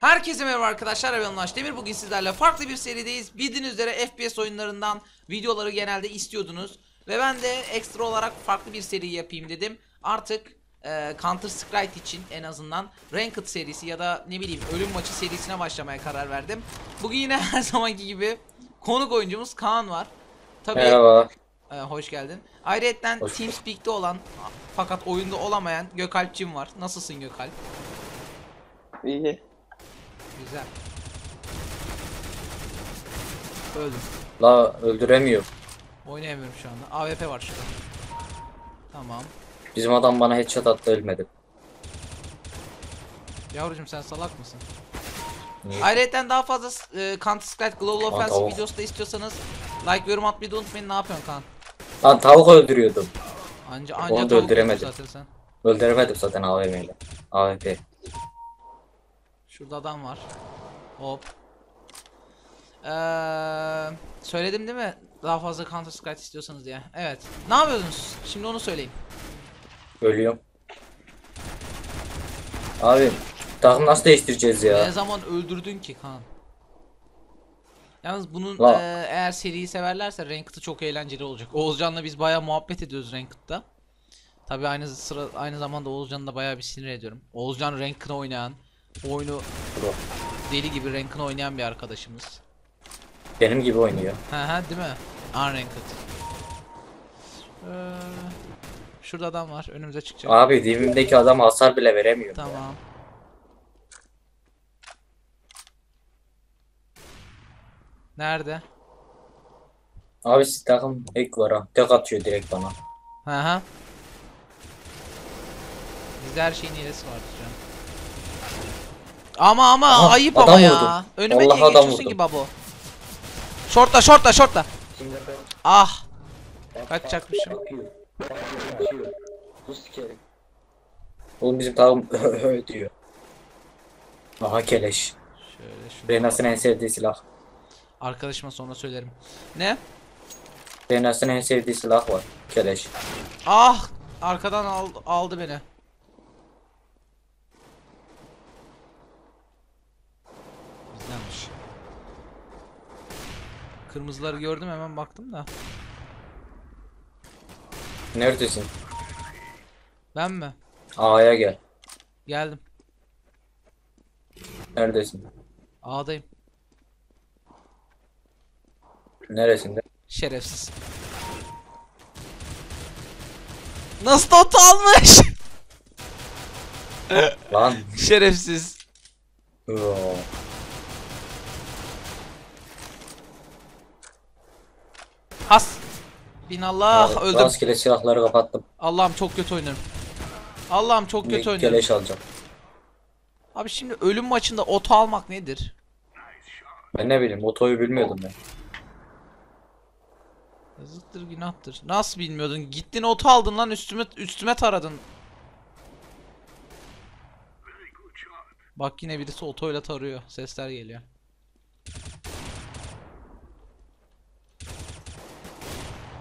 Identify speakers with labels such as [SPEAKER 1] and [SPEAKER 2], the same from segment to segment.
[SPEAKER 1] Herkese merhaba arkadaşlar ben Ulaş Demir. Bugün sizlerle farklı bir serideyiz. Bildiğiniz üzere FPS oyunlarından videoları genelde istiyordunuz ve ben de ekstra olarak farklı bir seri yapayım dedim. Artık e, Counter Strike için en azından Ranked serisi ya da ne bileyim ölüm maçı serisine başlamaya karar verdim. Bugün yine her zamanki gibi konuk oyuncumuz Kaan var. Tabi
[SPEAKER 2] Merhaba.
[SPEAKER 1] hoş geldin. Ayrıca TeamSpeak'te olan fakat oyunda olamayan Gökalp'cim var. Nasılsın Gökalp?
[SPEAKER 3] İyi.
[SPEAKER 1] Güzel öldüm
[SPEAKER 2] La öldüremiyor.
[SPEAKER 1] Oynayamıyorum şu anda. AWP var şurada. Tamam.
[SPEAKER 2] Bizim adam bana headshot attı ölmedi.
[SPEAKER 1] Yavrucuğum sen salak mısın?
[SPEAKER 2] Niye?
[SPEAKER 1] Ayrıca daha fazla e, Counter Strike Global Offensive
[SPEAKER 2] tavuk.
[SPEAKER 1] videosu da istiyorsanız like yorum atmayı da unutmayın. Ne yapıyorsun Kaan?
[SPEAKER 2] Lan tavuk öldürüyordum.
[SPEAKER 1] Anca anca
[SPEAKER 2] Onu da
[SPEAKER 1] tavuk
[SPEAKER 2] öldüremedim.
[SPEAKER 1] zaten sen.
[SPEAKER 2] Öldüremedim zaten AVM ile. AWP.
[SPEAKER 1] Şurada adam var. Hop. Ee, söyledim değil mi? Daha fazla Counter Strike istiyorsanız diye. Evet. Ne yapıyorsunuz? Şimdi onu söyleyin.
[SPEAKER 2] Ölüyorum. Abi takım nasıl değiştireceğiz
[SPEAKER 1] Ne
[SPEAKER 2] ya?
[SPEAKER 1] zaman öldürdün ki Kaan? Yalnız bunun
[SPEAKER 2] La-
[SPEAKER 1] eee, eğer seriyi severlerse Ranked'ı çok eğlenceli olacak. Oğuzcan'la biz bayağı muhabbet ediyoruz Ranked'da. Tabi aynı sıra aynı zamanda Oğuzcan'ı da bayağı bir sinir ediyorum. Oğuzcan Ranked'ı oynayan, oyunu
[SPEAKER 2] Bro.
[SPEAKER 1] deli gibi Ranked oynayan bir arkadaşımız.
[SPEAKER 2] Benim gibi oynuyor.
[SPEAKER 1] Ha ha değil mi? Unranked. Ee, şurada adam var. Önümüze çıkacak.
[SPEAKER 2] Abi dibimdeki adam hasar bile veremiyor.
[SPEAKER 1] Tamam. Nerede?
[SPEAKER 2] Abi siz takım ek var ha. Tek atıyor direkt bana.
[SPEAKER 1] Hı hı. Bizde her şeyin hilesi vardır canım. Ama ama
[SPEAKER 2] Aha,
[SPEAKER 1] ayıp ama ya.
[SPEAKER 2] vurdum.
[SPEAKER 1] Önüme
[SPEAKER 2] Vallahi
[SPEAKER 1] niye geçiyorsun
[SPEAKER 2] vurdum.
[SPEAKER 1] ki babo? Şortla şortla şortla. Ah. Kaçacakmışım.
[SPEAKER 2] Oğlum bizim takım diyor. Aha keleş. Renas'ın en sevdiği silah.
[SPEAKER 1] Arkadaşıma sonra söylerim. Ne?
[SPEAKER 2] Renas'ın en sevdiği silah var. Keleş.
[SPEAKER 1] Ah. Arkadan aldı, aldı beni. Kırmızıları gördüm hemen baktım da.
[SPEAKER 2] Neredesin?
[SPEAKER 1] Ben mi?
[SPEAKER 2] A'ya gel.
[SPEAKER 1] Geldim.
[SPEAKER 2] Neredesin?
[SPEAKER 1] A'dayım.
[SPEAKER 2] Neresinde?
[SPEAKER 1] Şerefsiz. Nasıl not almış?
[SPEAKER 2] Lan.
[SPEAKER 1] Şerefsiz.
[SPEAKER 2] Oo.
[SPEAKER 1] Has. Binallah
[SPEAKER 2] Abi,
[SPEAKER 1] öldüm.
[SPEAKER 2] Rastgele silahları kapattım.
[SPEAKER 1] Allah'ım çok kötü oynarım. Allah'ım çok kötü oynarım.
[SPEAKER 2] keleş alacağım.
[SPEAKER 1] Abi şimdi ölüm maçında oto almak nedir?
[SPEAKER 2] Ben ne bileyim otoyu bilmiyordum ben.
[SPEAKER 1] Yazıktır günahtır. Nasıl bilmiyordun? Gittin oto aldın lan üstüme üstüme taradın. Bak yine birisi otoyla tarıyor. Sesler geliyor.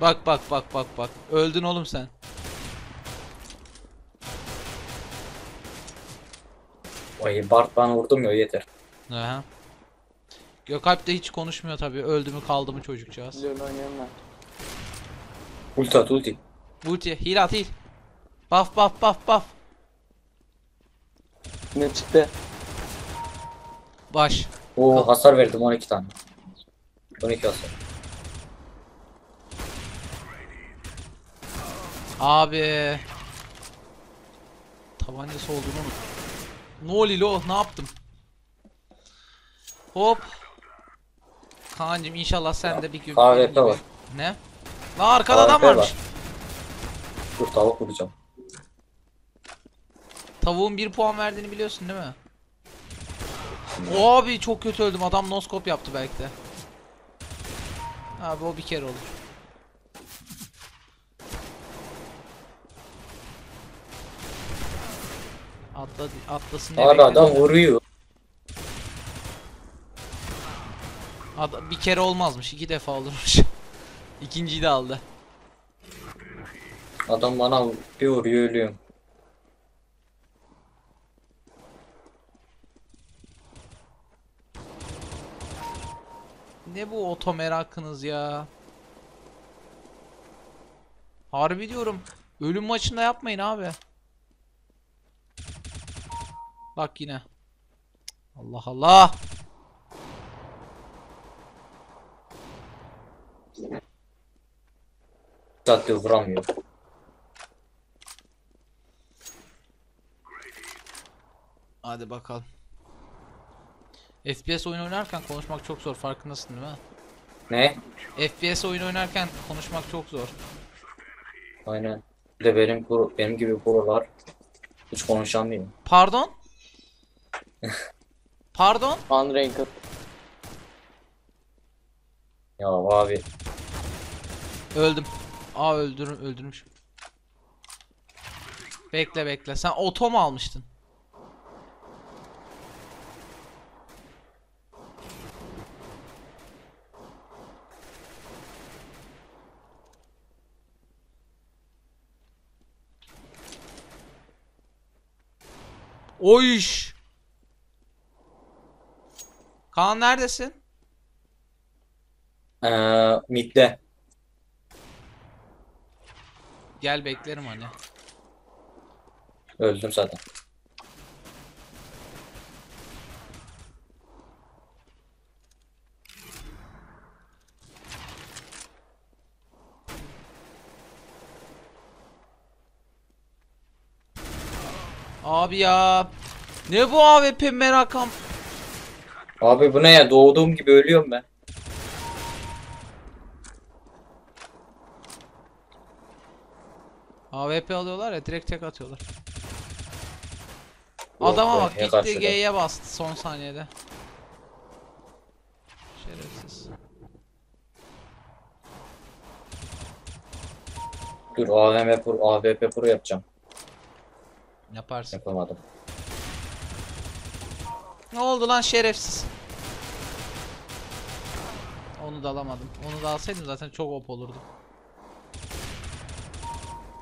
[SPEAKER 1] Bak bak bak bak bak. Öldün oğlum sen.
[SPEAKER 2] Ay Bart bana vurdum ya yeter.
[SPEAKER 1] Aha. Gökalp de hiç konuşmuyor tabii. Öldü mü kaldı mı çocukcağız.
[SPEAKER 3] Güzel oynuyorum ben.
[SPEAKER 2] Ulti at ulti.
[SPEAKER 1] Ulti, heal at heal. Buff buff buff buff.
[SPEAKER 3] Ne çıktı?
[SPEAKER 1] Baş.
[SPEAKER 2] Oo hasar verdim 12 tane. 12 hasar.
[SPEAKER 1] Abi. Tabancası olduğunu unut. Ne oluyor lo? Ne yaptım? Hop. Kaan'cım inşallah sen de bir gün
[SPEAKER 2] AWP var.
[SPEAKER 1] Ne? La arkada adam varmış.
[SPEAKER 2] var. Dur tavuk vuracağım.
[SPEAKER 1] Tavuğun bir puan verdiğini biliyorsun değil mi? Abi çok kötü öldüm. Adam noskop yaptı belki de. Abi o bir kere olur. atla, atlasın diye
[SPEAKER 2] Abi adam vuruyor.
[SPEAKER 1] Adam, bir kere olmazmış iki defa olurmuş. İkinciyi de aldı.
[SPEAKER 2] Adam bana bir vuruyor ölüyorum.
[SPEAKER 1] Ne bu oto merakınız ya? Harbi diyorum. Ölüm maçında yapmayın abi. Bak yine. Allah Allah.
[SPEAKER 2] Zaten vuramıyor.
[SPEAKER 1] Hadi bakalım. FPS oyun oynarken konuşmak çok zor farkındasın değil mi?
[SPEAKER 2] Ne?
[SPEAKER 1] FPS oyun oynarken konuşmak çok zor.
[SPEAKER 2] Aynen. Bir de benim benim gibi prolar hiç konuşamıyor.
[SPEAKER 1] Pardon? Pardon?
[SPEAKER 3] Unranked.
[SPEAKER 2] Ya abi
[SPEAKER 1] Öldüm. Aa öldür öldürmüş. Bekle bekle. Sen oto mu almıştın? Oyş. Kaan neredesin?
[SPEAKER 2] ee, midde.
[SPEAKER 1] Gel beklerim hani.
[SPEAKER 2] Öldüm zaten.
[SPEAKER 1] Abi ya. Ne bu AWP merakam?
[SPEAKER 2] Abi bu ne ya? Doğduğum gibi ölüyorum ben.
[SPEAKER 1] AWP alıyorlar ya direkt tek atıyorlar.
[SPEAKER 2] Yok
[SPEAKER 1] Adama
[SPEAKER 2] be,
[SPEAKER 1] bak
[SPEAKER 2] ne
[SPEAKER 1] gitti
[SPEAKER 2] karşıda?
[SPEAKER 1] G'ye bastı son saniyede. Şerefsiz.
[SPEAKER 2] Dur AVM pro, AWP pro yapacağım.
[SPEAKER 1] Yaparsın.
[SPEAKER 2] Yapamadım.
[SPEAKER 1] Ne oldu lan şerefsiz? Onu da alamadım. Onu da alsaydım zaten çok op olurdu.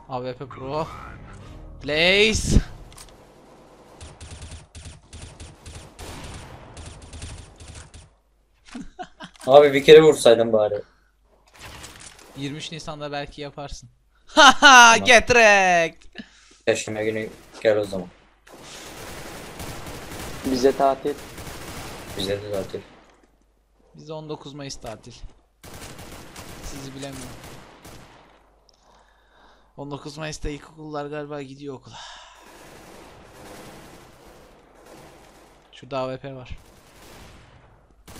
[SPEAKER 1] AWP Pro. Blaze.
[SPEAKER 2] Abi bir kere vursaydın bari.
[SPEAKER 1] 23 Nisan'da belki yaparsın. Haha get wrecked.
[SPEAKER 2] Perşembe günü gel o zaman.
[SPEAKER 3] Bize tatil.
[SPEAKER 2] Bize de zaten.
[SPEAKER 1] Bizde 19 Mayıs tatil. Sizi bilemiyorum. 19 Mayıs'ta ilkokullar galiba gidiyor okula. Şurada AWP var.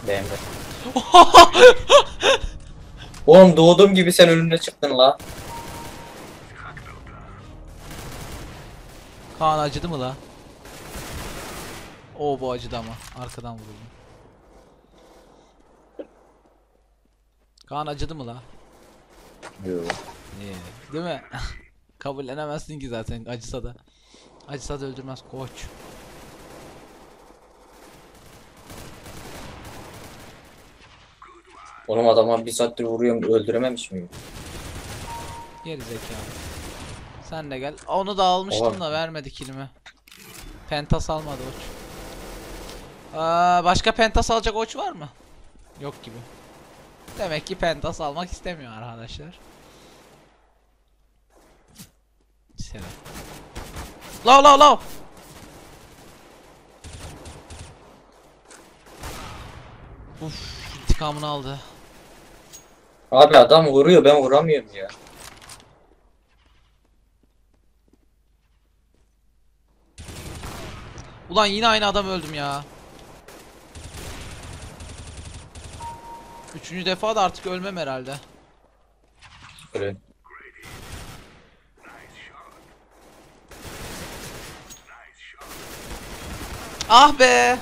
[SPEAKER 2] Benim de. Oğlum doğduğum gibi sen önüne çıktın la.
[SPEAKER 1] Kaan acıdı mı la? O bu acıdı ama. Arkadan vuruldum. Kaan acıdı mı la?
[SPEAKER 2] Yok.
[SPEAKER 1] Niye? Değil mi? Kabullenemezsin ki zaten acısa da. Acısa da öldürmez koç.
[SPEAKER 2] Oğlum adama bir saattir vuruyorum öldürememiş miyim?
[SPEAKER 1] Geri zekalı. Sen de gel. Onu da almıştım
[SPEAKER 2] Oha.
[SPEAKER 1] da vermedi kilimi. Pentas almadı oç. Aa, başka pentas alacak oç var mı? Yok gibi. Demek ki pentas almak istemiyor arkadaşlar. Selam. Low low low. Uf, intikamını aldı.
[SPEAKER 2] Abi adam vuruyor ben vuramıyorum ya.
[SPEAKER 1] Ulan yine aynı adam öldüm ya. Üçüncü defa da artık ölmem herhalde.
[SPEAKER 2] Böyle.
[SPEAKER 1] Ah be.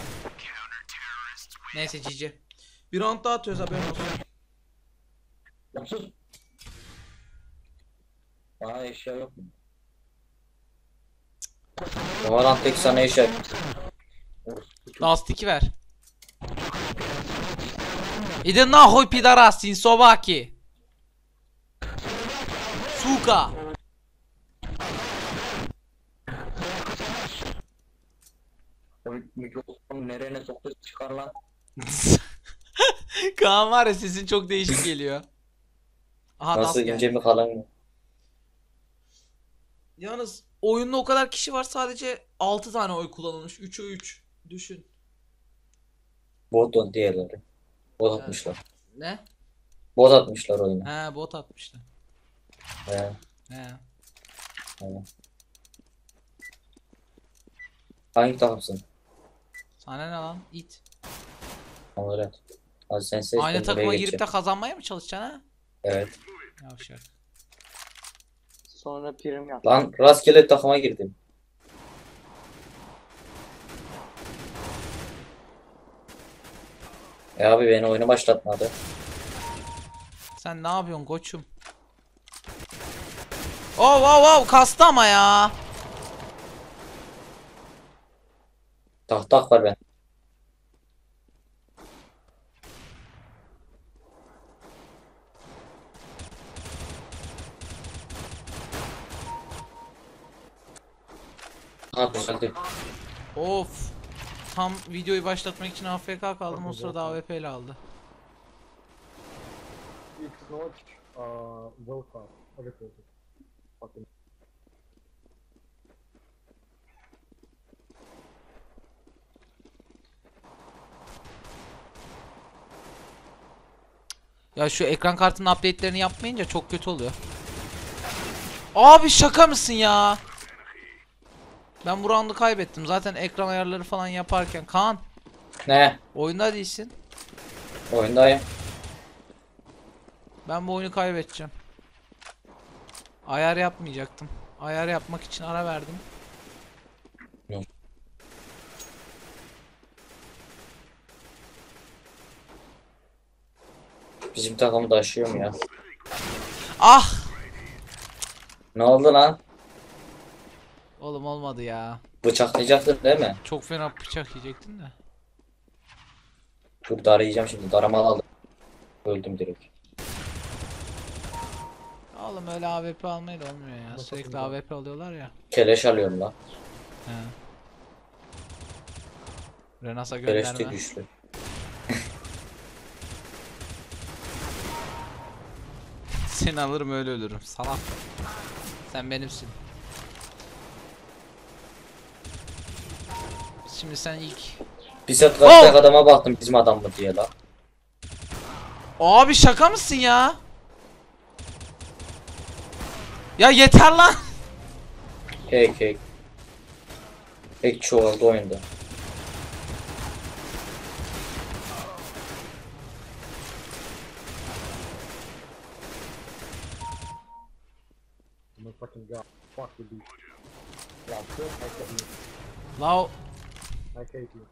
[SPEAKER 1] Neyse cici. Bir round daha atıyoruz haberin olsun.
[SPEAKER 2] Sus. Bana eşya yok mu? Valorant tek sana eşya.
[SPEAKER 1] Last 2 ver. Idę nahoj pidarasin sobaki. Suka.
[SPEAKER 2] Mikrofonu nereye soktu çıkar lan.
[SPEAKER 1] Kaan var ya sesin çok değişik geliyor. Aha
[SPEAKER 2] Nasıl ince mi kalın mı?
[SPEAKER 1] Yalnız oyunda o kadar kişi var sadece 6 tane oy kullanılmış. 3'e 3. Düşün.
[SPEAKER 2] Bot diğerleri. Bot atmışlar.
[SPEAKER 1] Ne?
[SPEAKER 2] Bot atmışlar oyuna.
[SPEAKER 1] He bot atmışlar.
[SPEAKER 2] He,
[SPEAKER 1] He.
[SPEAKER 2] tamam. Hangi takımsın?
[SPEAKER 1] Sana ne lan? İt.
[SPEAKER 2] Tamam öyle. Hadi sen seç.
[SPEAKER 1] Aynı takıma girip de kazanmaya mı çalışacaksın ha?
[SPEAKER 2] Evet.
[SPEAKER 1] Yavşak.
[SPEAKER 3] Sonra prim yap.
[SPEAKER 2] Lan rastgele takıma girdim. E abi beni oyuna başlatmadı.
[SPEAKER 1] Sen ne yapıyorsun koçum? Oh wow wow kastı ama ya.
[SPEAKER 2] Tak tak var ben. Ha düzeldi.
[SPEAKER 1] Of. Tam videoyu başlatmak için AFK kaldım o sırada AWP ile aldı.
[SPEAKER 4] It's not uh, welcome. Reported. Fucking.
[SPEAKER 1] Ya şu ekran kartının update'lerini yapmayınca çok kötü oluyor. Abi şaka mısın ya? Ben bu round'u kaybettim. Zaten ekran ayarları falan yaparken. Kaan
[SPEAKER 2] Ne?
[SPEAKER 1] oyunda değilsin.
[SPEAKER 2] Oyundayım.
[SPEAKER 1] Ben bu oyunu kaybedeceğim. Ayar yapmayacaktım. Ayar yapmak için ara verdim.
[SPEAKER 2] Bizim takımı taşıyorum ya.
[SPEAKER 1] Ah!
[SPEAKER 2] Ne oldu lan?
[SPEAKER 1] Oğlum olmadı ya.
[SPEAKER 2] Bıçaklayacaktın değil mi?
[SPEAKER 1] Çok fena bıçak yiyecektin de.
[SPEAKER 2] Dur darayacağım şimdi. Daramalı aldım. Öldüm direkt.
[SPEAKER 1] Oğlum öyle AWP almayla olmuyor ya. Sürekli AWP alıyorlar ya.
[SPEAKER 2] Keleş alıyorum lan.
[SPEAKER 1] He. Renas'a
[SPEAKER 2] Keleş de
[SPEAKER 1] gönderme.
[SPEAKER 2] güçlü.
[SPEAKER 1] Seni alırım öyle ölürüm. Salak. Sen benimsin. Şimdi sen ilk...
[SPEAKER 2] Bir set karşıdaki
[SPEAKER 1] Oh!
[SPEAKER 2] adama baktım bizim adam mı diye lan.
[SPEAKER 1] Abi şaka mısın ya? Ya yeter lan.
[SPEAKER 2] Hack hack. Hack çoğaldı oyunda.
[SPEAKER 4] my fucking god. Fuck hate you.
[SPEAKER 1] La
[SPEAKER 4] I hate you.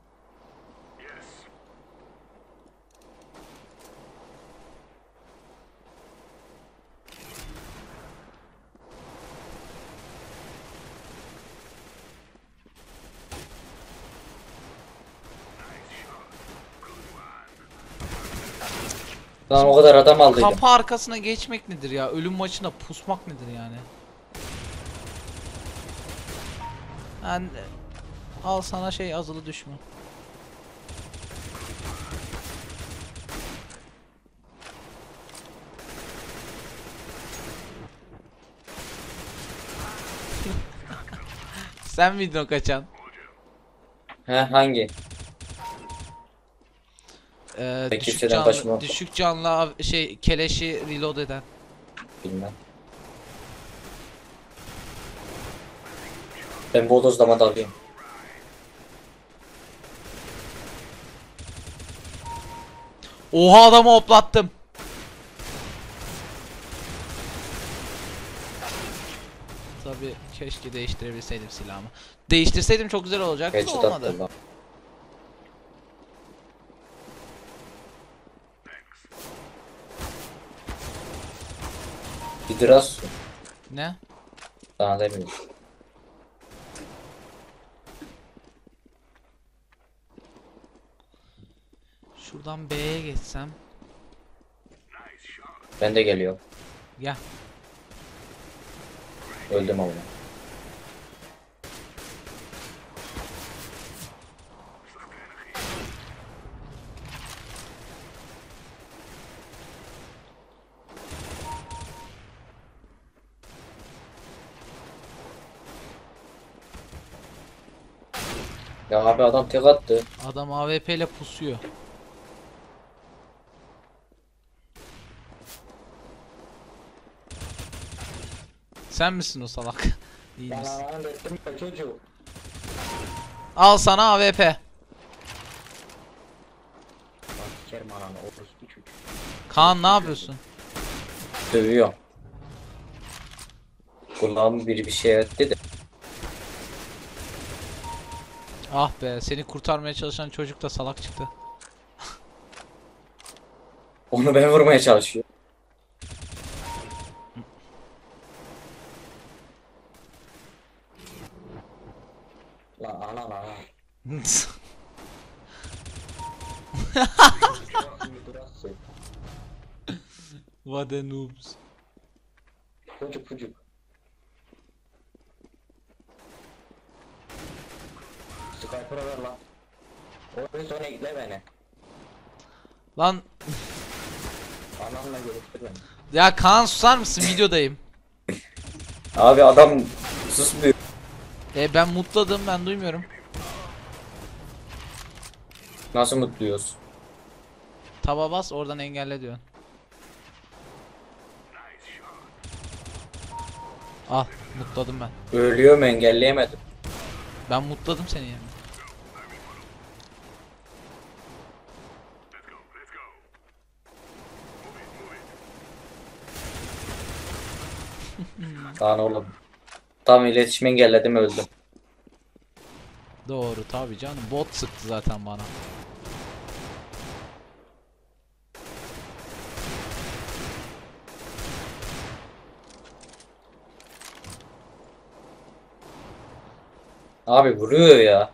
[SPEAKER 2] Lan o kadar adam aldıydım.
[SPEAKER 1] kapı arkasına geçmek nedir ya? Ölüm maçına pusmak nedir yani? Yani al sana şey azılı düşman. Sen miydin o kaçan?
[SPEAKER 2] He hangi?
[SPEAKER 1] Ee, düşük canlı, düşük canlı av- şey keleşi reload eden.
[SPEAKER 2] Bilmem. Ben bodozlama dalıyorum.
[SPEAKER 1] Oha adamı hoplattım. Tabi keşke değiştirebilseydim silahımı. Değiştirseydim çok güzel olacaktı
[SPEAKER 2] Headshot
[SPEAKER 1] olmadı.
[SPEAKER 2] attı lan. Bir biraz
[SPEAKER 1] Ne?
[SPEAKER 2] daha demiyorum.
[SPEAKER 1] Şuradan B'ye geçsem.
[SPEAKER 2] Ben de geliyorum.
[SPEAKER 1] Gel.
[SPEAKER 2] Öldüm ama. Ya abi adam tek attı.
[SPEAKER 1] Adam AWP ile pusuyor. Sen misin o salak? İyi misin? Al sana AWP. Kaan ne yapıyorsun?
[SPEAKER 2] Dövüyor. Kulağımı biri bir şey etti de.
[SPEAKER 1] Ah be seni kurtarmaya çalışan çocuk da salak çıktı.
[SPEAKER 2] Onu ben vurmaya çalışıyorum. Lan ana lan.
[SPEAKER 1] What a noobs.
[SPEAKER 2] Çocuk çocuk. Skyper'a ver lan. Orayı sonra ekle beni.
[SPEAKER 1] Lan
[SPEAKER 2] Anamla görüştür beni.
[SPEAKER 1] ya Kaan susar mısın videodayım.
[SPEAKER 2] Abi adam susmuyor.
[SPEAKER 1] E ben mutladım ben duymuyorum.
[SPEAKER 2] Nasıl mutluyuz?
[SPEAKER 1] Taba bas oradan engelle diyorsun. Al mutladım ben.
[SPEAKER 2] Ölüyorum engelleyemedim.
[SPEAKER 1] Ben mutladım seni yani.
[SPEAKER 2] Lan oğlum. Tam iletişimi engelledim öldüm.
[SPEAKER 1] Doğru tabi canım bot sıktı zaten bana.
[SPEAKER 2] Abi vuruyor ya.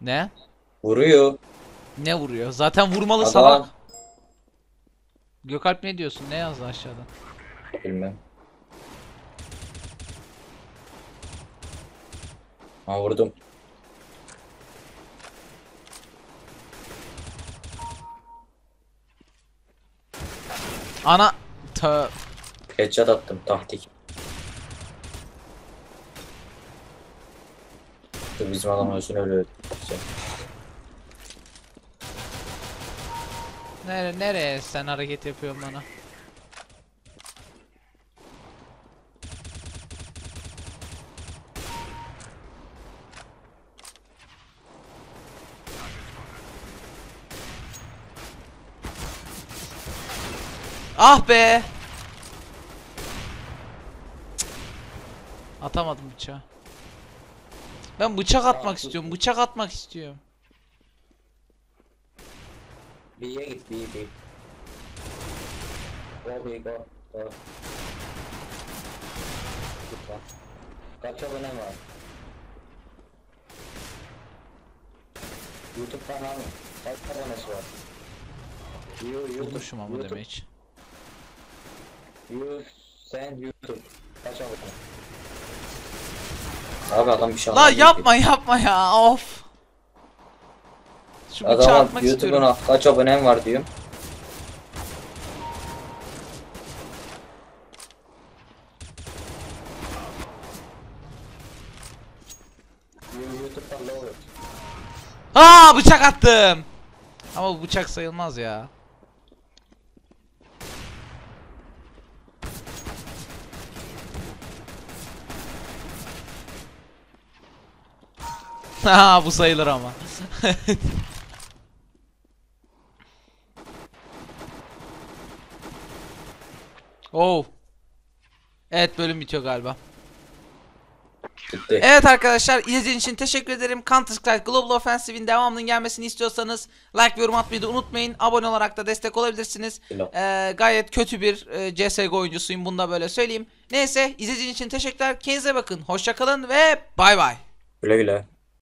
[SPEAKER 1] Ne?
[SPEAKER 2] Vuruyor.
[SPEAKER 1] Ne vuruyor? Zaten vurmalı
[SPEAKER 2] Adam.
[SPEAKER 1] salak. Gökalp ne diyorsun? Ne yazdı aşağıda?
[SPEAKER 2] Bilmem. Ha vurdum.
[SPEAKER 1] Ana Tö
[SPEAKER 2] Headshot attım taktik. Dur bizim adam ölsün öyle öldü.
[SPEAKER 1] Nere nereye sen hareket yapıyorsun bana? Ah be! Cık. Atamadım bıçağı. Ben bıçak atmak istiyorum. Bıçak atmak istiyorum.
[SPEAKER 2] B'ye git B B. Go B go. Go. Git. Kaç abone var? YouTube kanalı. Kaç abonesi var? You, YouTube,
[SPEAKER 1] Bulmuşum ama
[SPEAKER 2] YouTube,
[SPEAKER 1] demek.
[SPEAKER 2] You, sen YouTube. Kaç abone? Abi adam bir şey
[SPEAKER 1] La
[SPEAKER 2] anlamıyor ki.
[SPEAKER 1] yapma yapma ya of. Şu
[SPEAKER 2] Adama YouTube'un kaç abonen var diyorum.
[SPEAKER 1] Aa bıçak attım. Ama bu bıçak sayılmaz ya. Ha bu sayılır ama. oh. Evet bölüm bitiyor galiba.
[SPEAKER 2] Gitti.
[SPEAKER 1] Evet arkadaşlar izlediğiniz için teşekkür ederim. Counter Strike Global Offensive'in devamının gelmesini istiyorsanız like ve yorum atmayı da unutmayın. Abone olarak da destek olabilirsiniz. Ee, gayet kötü bir e, CSGO oyuncusuyum bunu da böyle söyleyeyim. Neyse izlediğiniz için teşekkürler. Kendinize bakın. Hoşçakalın ve bay bay.
[SPEAKER 2] Güle güle.